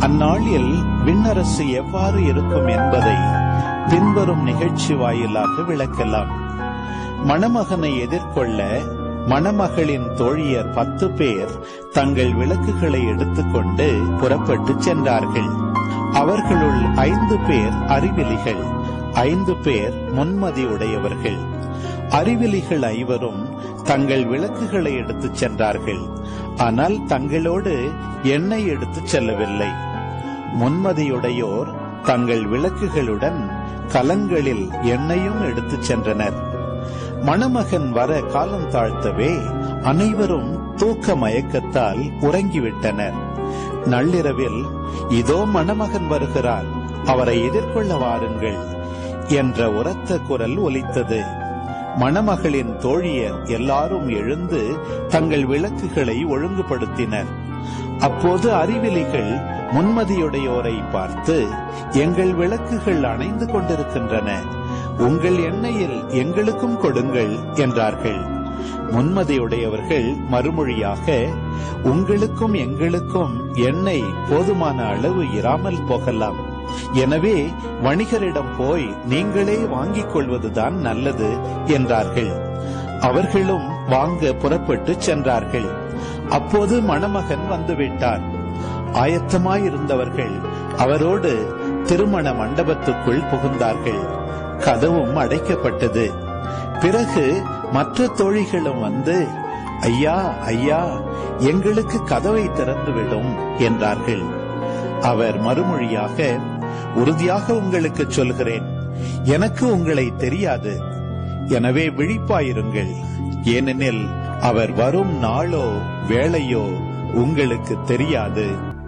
அந்நாளில் விண்ணரசு எவ்வாறு இருக்கும் என்பதை பின்வரும் நிகழ்ச்சி வாயிலாக விளக்கலாம். மணமகனை எதிர்கொள்ள மணமகளின் தோழியர் பத்து பேர் தங்கள் விளக்குகளை எடுத்துக்கொண்டு புறப்பட்டு சென்றார்கள். அவர்களுள் ஐந்து பேர் அறிவிலிகள் ஐந்து பேர் முன்மதி உடையவர்கள். அறிவிலிகள் ஐவரும் தங்கள் விளக்குகளை எடுத்துச் சென்றார்கள். ஆனால் தங்களோடு எண்ணெய் எடுத்துச் செல்லவில்லை. முன்மதியுடையோர் தங்கள் விளக்குகளுடன் கலங்களில் எண்ணெயும் எடுத்துச் சென்றனர். மணமகன் வர காலம் தாழ்த்தவே அனைவரும் தூக்க மயக்கத்தால் உறங்கிவிட்டனர். நள்ளிரவில் இதோ மணமகன் வருகிறார் அவரை எதிர்கொள்ள வாருங்கள் என்ற உரத்த குரல் ஒலித்தது. மணமகளின் தோழியர் எல்லாரும் எழுந்து தங்கள் விளக்குகளை ஒழுங்குபடுத்தினர். அப்போது அறிவிலிகள் முன்மதியுடையோரை பார்த்து எங்கள் விளக்குகள் அணைந்து கொண்டிருக்கின்றன. உங்கள் எண்ணெயில் எங்களுக்கும் கொடுங்கள் என்றார்கள். முன்மதியுடையவர்கள் மறுமொழியாக உங்களுக்கும் எங்களுக்கும் எண்ணெய் போதுமான அளவு இராமல் போகலாம். எனவே வணிகரிடம் போய் நீங்களே வாங்கிக் கொள்வதுதான் நல்லது என்றார்கள். அவர்களும் வாங்க புறப்பட்டு சென்றார்கள். அப்போது மணமகன் வந்துவிட்டான். ஆயத்தமாயிருந்தவர்கள் அவரோடு திருமண மண்டபத்துக்குள் புகுந்தார்கள். கதவும் அடைக்கப்பட்டது. பிறகு மற்ற தோழிகளும் வந்து ஐயா ஐயா எங்களுக்கு கதவை திறந்துவிடும் என்றார்கள். அவர் மறுமொழியாக உறுதியாக உங்களுக்கு சொல்கிறேன். எனக்கு உங்களை தெரியாது. எனவே விழிப்பாயிருங்கள். ஏனெனில் அவர் வரும் நாளோ வேளையோ உங்களுக்கு தெரியாது.